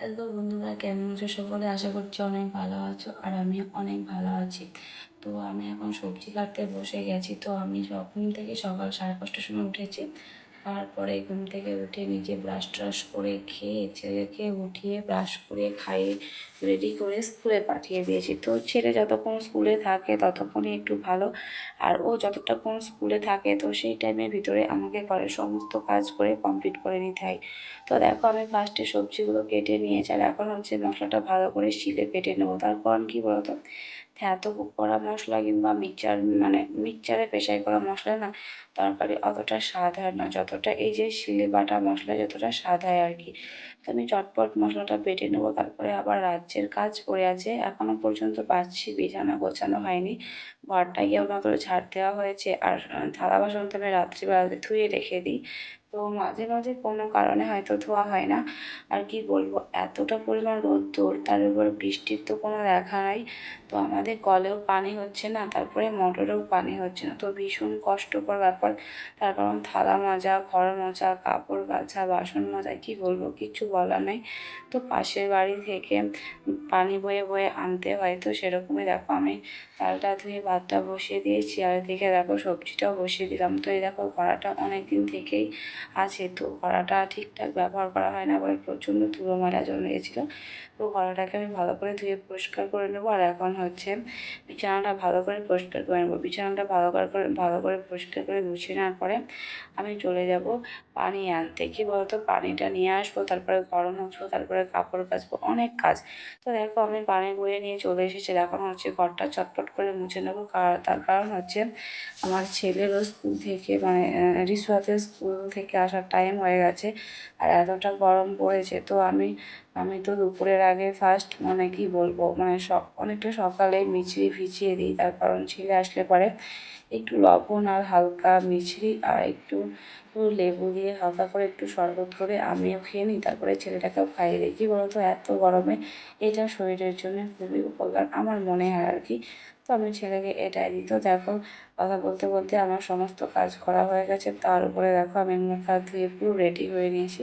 Hello বন্ধুরা, কেমন আছো সকলে? আশা করছি অনেক ভালো আছো আর আমি অনেক ভালো আছি। তো আমি এখন সবজি কাটতে বসে গেছি। তো আমি যখন থেকে সকাল সাড়ে পাঁচটার সময় উঠেছি। তারপরে ঘুম থেকে উঠে নিজে ব্রাশ ট্রাশ করে খেয়ে ছেলেকে উঠিয়ে ব্রাশ করে খাইয়ে রেডি করে স্কুলে পাঠিয়ে দিয়েছি। তো ছেলে যতক্ষণ স্কুলে থাকে ততক্ষণই একটু ভালো। আর ও যতটাক্ষণ স্কুলে থাকে তো সেই টাইমের ভিতরে আমাকে ঘরের সমস্ত কাজ করে কমপ্লিট করে নিতে হয়। তো দেখো আমি ফার্স্টে সবজিগুলো কেটে নিয়েছি আর এখন হচ্ছে মশলাটা ভালো করে শিলে কেটে নেব। তার কারণ কী বলতো? এত কড়া মশলা কিংবা মিক্সচার মানে মিক্সচারে পেশাই করা মশলা না, তরকারি অতটা স্বাদ হয় না। যতটা এই যে শিলে বাটা মশলা যতটা স্বাদ হয় আর কি। তো আমি চটপট মশলাটা বেটে নেব। তারপরে আবার রাজ্যের কাজ পড়ে আছে। এখনও পর্যন্ত পাচ্ছি, বিছানা গোছানো হয়নি। ঘরটা গিয়ে মাত্র ঝাড় দেওয়া হয়েছে। আর থালা বাসন তো আমি রাত্রিবেলাতে ধুয়ে রেখে দিই। তো মাঝে মাঝে কোনো কারণে হয়তো ধোয়া হয় না। আর কি বলব, এতটা পরিমাণ রোদ্দুর, তার উপর বৃষ্টির তো কোনো দেখা নাই। তো আমাদের কলেও পানি হচ্ছে না, তারপরে মোটরেও পানি হচ্ছে না। তো ভীষণ কষ্টকর ব্যাপার। তার কারণ থালা মাজা, ঘর মোছা কাপড় কাচা, বাসন মাজা, কী বলব কিচ্ছু বলার নেই। তো পাশের বাড়ি থেকে পানি বয়ে বয়ে আনতে হয়, তো সেরকমই দেখো আমি চালটা ধুয়ে ভাতটা বসিয়ে দিয়েছি। আর এদিকে দেখো সবজিটাও বসিয়ে দিলাম। তো এই দেখো কড়াটা অনেক দিন থেকেই আছে তো কড়াটা ঠিকঠাক ব্যবহার করা হয় না বলে প্রচণ্ড ধুলো ময়লা গেছিল তো কড়াটাকে আমি ভালো করে ধুয়ে পরিষ্কার করে নেব। আর এখন হচ্ছে বিছানাটা ভালো করে পরিষ্কার করে নেব। বিছানাটা ভালো করে ভালো করে পরিষ্কার করে গুছিয়ে নেওয়ার পরে আমি চলে যাব পানি আনতে। কী বলতো? পানিটা নিয়ে আসব, তারপরে গরম মুছবো তারপরে কাপড় কাচবো, অনেক কাজ। তো দেখো আমি পানি বয়ে নিয়ে চলে এসেছি। এখন হচ্ছে ঘরটা চটপট করে মুছে নেব। তার কারণ হচ্ছে আমার ছেলেরও স্কুল থেকে মানে রিসুয়াতের স্কুল থেকে আসার টাইম হয়ে গেছে আর এতটা গরম পড়েছে তো আমি আমি তো দুপুরের আগে ফার্স্ট মানে কি বলব মানে সব অনেকটা সকালে মিছরি ভিজিয়ে দিই, তার কারণ ছেলে আসলে পরে একটু লবণ আর হালকা মিছরি আর একটু লেবু দিয়ে হালকা করে একটু শরবত করে আমিও খেয়ে নিই। তারপরে ছেলেটাকেও খাইয়ে দিই। কী বলতো, এত গরমে এটা শরীরের জন্য খুবই উপকার আমার মনে হয় আর কি। তো আমি ছেলেকে এটাই দিই। তো দেখো, কথা বলতে বলতে আমার সমস্ত কাজ করা হয়ে গেছে। তার উপরে দেখো, আমি মুখ হাত ধুয়ে পুরো রেডি হয়ে নিয়েছি।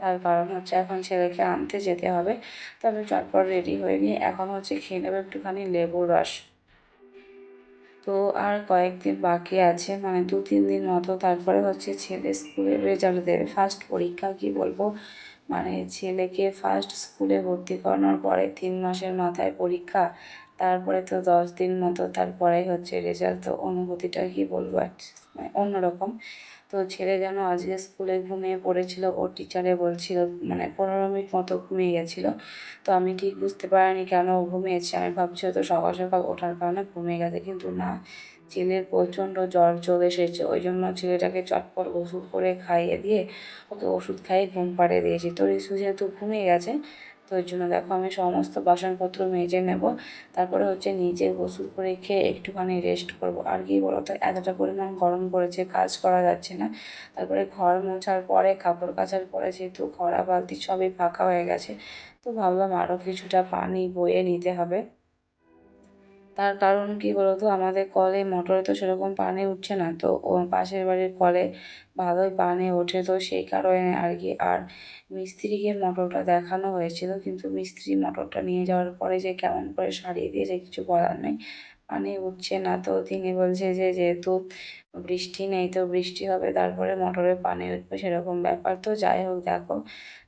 তার কারণ হচ্ছে এখন ছেলেকে আনতে যেতে হবে। তো আমি চটপট রেডি হয়ে নিয়ে এখন হচ্ছে খেয়ে নেব একটুখানি লেবুর রস। তো আর কয়েকদিন বাকি আছে মানে দু, তিন দিন মতো। তারপরে হচ্ছে ছেলে স্কুলে রেজাল্ট দেবে। ফার্স্ট পরীক্ষা কি বলব? মানে ছেলেকে ফার্স্ট স্কুলে ভর্তি করানোর পরে তিন মাসের মাথায় পরীক্ষা, তারপরে তো দশ দিন মতো তারপরেই হচ্ছে রেজাল্ট। তো অনুভূতিটা কি বলব? মানে অন্যরকম। তো ছেলে যেন আজকে স্কুলে ঘুমিয়ে পড়েছিল, ওর টিচারে বলছিল মানে পনেরো মিনিট মতো ঘুমিয়ে গেছিল। তো আমি ঠিক বুঝতে পারিনি কেন ও ঘুমিয়েছে। আমি ভাবছি হয়তো সকাল সকাল ওঠার কারণে ঘুমিয়ে গেছে, কিন্তু না। ছেলের প্রচণ্ড জ্বর চলে এসেছে, ওই জন্য ছেলেটাকে চটপট ওষুধ করে খাইয়ে দিয়ে ওকে ওষুধ খাইয়ে ঘুম পাড়িয়ে দিয়েছি। তো রিসু যেহেতু ঘুমিয়ে গেছে? তো ওই জন্য দেখো আমি সমস্ত বাসনপত্র মেজে নেব। তারপরে হচ্ছে নিজে গোসল করে খেয়ে একটুখানি রেস্ট করব। আর কি তো এতটা পরিমাণ গরম পড়েছে, কাজ করা যাচ্ছে না। তারপরে ঘর মোছার পরে, কাপড় কাচার পরে যেহেতু খরা বালতি সবই ফাঁকা হয়ে গেছে, তো ভাবলাম আরও কিছুটা পানি বয়ে নিতে হবে। তার কারণ কী বলতো? আমাদের কলে মোটরে তো সেরকম পানি উঠছে না। তো ও পাশের বাড়ির কলে ভালোই পানি ওঠে। তো সেই কারণে আর কি, আর মিস্ত্রিকে মোটরটা দেখানো হয়েছিল। কিন্তু মিস্ত্রি মোটরটা নিয়ে যাওয়ার পরে যে কেমন করে সারিয়ে দিয়েছে, কিছু বলার নেই। পানি উঠছে না তো, তিনি বলছে যে যেহেতু বৃষ্টি নেই তো বৃষ্টি হবে, তারপরে মোটরে পানি উঠবে সেরকম ব্যাপার। তো যাই হোক, দেখো,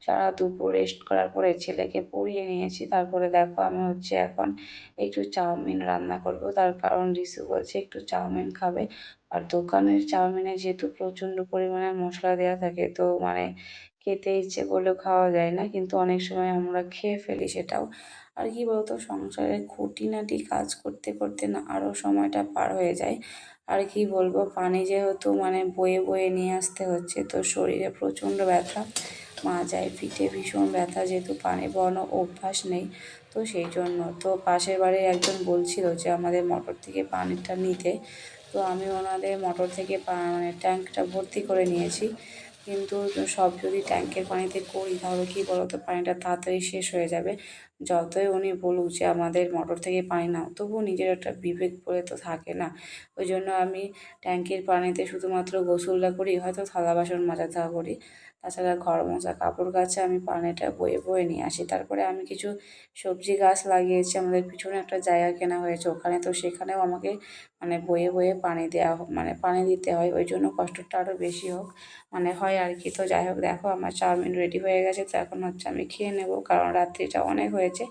সারা দুপুর রেস্ট করার পরে ছেলেকে পড়িয়ে নিয়েছি। তারপরে দেখো, আমি হচ্ছে এখন একটু চাউমিন রান্না করব। তার কারণ রিসু বলছে একটু চাউমিন খাবে। আর দোকানের চাউমিনে যেহেতু প্রচণ্ড পরিমাণে মশলা দেওয়া থাকে, তো মানে খেতে ইচ্ছে করলেও খাওয়া যায় না। কিন্তু অনেক সময় আমরা খেয়ে ফেলি সেটাও। আর কি বলতো, সংসারে খুঁটিনাটি কাজ করতে করতে না আরও সময়টা পার হয়ে যায়। আর কি বলব, পানি যেহেতু মানে বয়ে বয়ে নিয়ে আসতে হচ্ছে, তো শরীরে প্রচণ্ড ব্যথা, মাজায় পিঠে ভীষণ ব্যথা যেহেতু পানি বড়ানো অভ্যাস নেই, তো সেই জন্য। তো পাশের বাড়ির একজন বলছিল যে, আমাদের মোটর থেকে পানিটা নিতে। তো আমি ওনাদের মোটর থেকে মানে ট্যাঙ্কটা ভর্তি করে নিয়েছি। কিন্তু সব যদি ট্যাঙ্কের পানিতে করি, তাহলে কী বলতো? পানিটা তাড়াতাড়ি শেষ হয়ে যাবে। যতই উনি বলুক যে আমাদের মোটর থেকে পানি নাও, তবুও নিজের একটা বিবেক বলে তো থাকে না। ওই জন্য আমি ট্যাঙ্কের পানিতে শুধুমাত্র গোসলটা করি, হয়তো থালা বাসন মাজা করি। তাছাড়া ঘর মোছা কাপড় গাছে আমি পানিটা বয়ে বয়ে নিয়ে আসি। তারপরে আমি কিছু সবজি গাছ লাগিয়েছি, আমাদের পিছনে একটা জায়গা কেনা হয়েছে। ওখানে তো সেখানেও আমাকে মানে বয়ে বয়ে পানি দেওয়া মানে পানি দিতে হয়। ওই জন্য কষ্টটা আরও বেশি হোক। মানে হয় আর কি তো যাই হোক দেখো আমার চাউমিন রেডি হয়ে গেছে। তো এখন হচ্ছে আমি খেয়ে নেব, কারণ রাত্রিটা অনেক হয়েছে।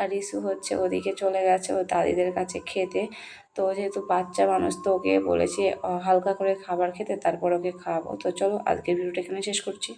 আর ইস্যু হচ্ছে ওদিকে চলে গেছে ও দাদিদের কাছে খেতে। তো যেহেতু বাচ্চা মানুষ, তো ওকে বলেছে হালকা করে খাবার খেতে, তারপর ওকে খাওয়াবো। তো চলো, আজকের ভিডিওটা এখানে শেষ করছি।